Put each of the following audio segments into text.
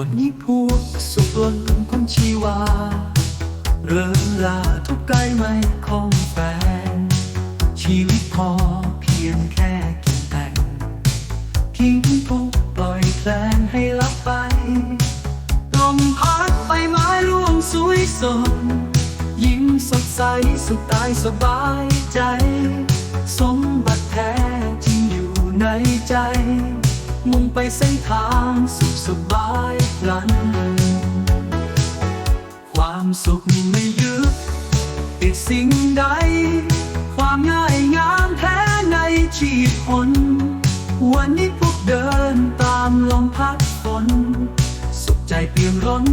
วันนี้พวกสุขล้นคนชีวา เริ่มลาทุกข์กายไม่คล่องแฟน ชีวิตพอเพียงแค่กินแต่งทิ้งทุกปล่อยแคลนให้ลับไปลมพัดใบไม้ร่วงสวยสดยิ้มสดใสสุขตายสบายใจ สมบัติแท้จริงอยู่ในใจ เส้นทางสุขสบายพลันความสุขไม่ยึดติดสิ่งใด ความง่ายงามแท้ในชีวิตคนวันนี้พวกเดินตามลมพัดฝนสุขใจเปี่ยมล้น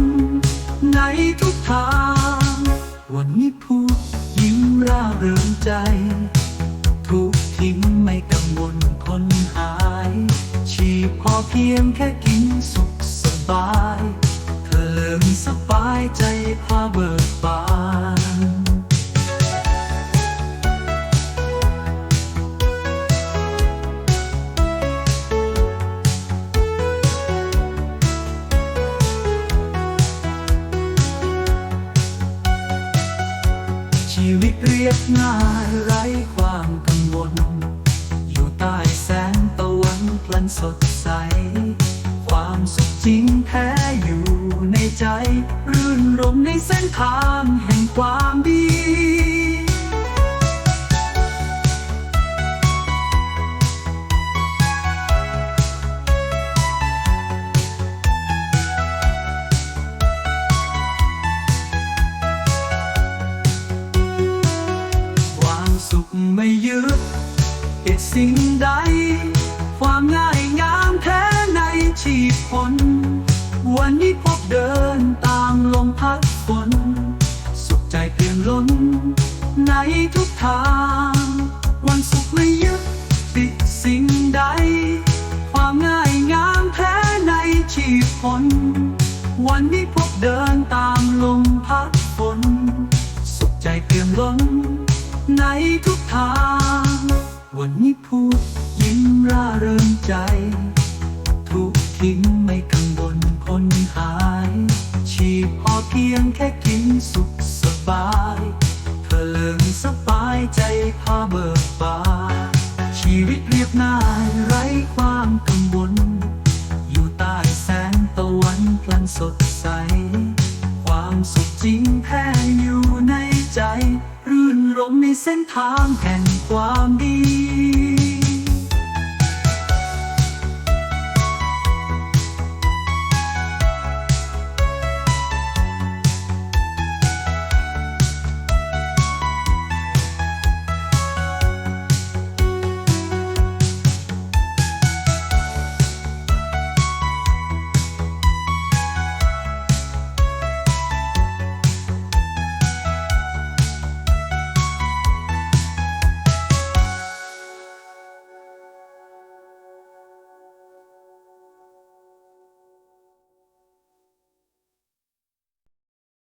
ในทุกทาง วันนี้พูดยิ้มร่าเริงใจ เพียงแค่กินสุขสบาย เธอเลิมสบายใจพาเบิกบานชีวิตเรียบง่ายไร้ความกังวล อยู่ใต้แสงตะวันพลันสดใส จริงแท้อยู่ในใจ รื่นรมในเส้นทางแห่งความดีความสุขไม่ยึดติดสิ่งใด ความง่ายงามแท้ในชีพคนวัน ชีพคนวันนี้พบเดินตามลมพัดฝน สุขใจเปี่ยมล้น ในทุกทาง วันนี้พูดยิ้มร่าเริงใจ ทุกทิ้งไม่กังวลคนหาย ชีพพอเพียงแค่กินสุขสบายเธอเลิงสบายใจพาเบิกบานชีวิตเรียบง่าย จริงแพ้อยู่ในใจ รื่นรมในเส้นทางแห่งความดี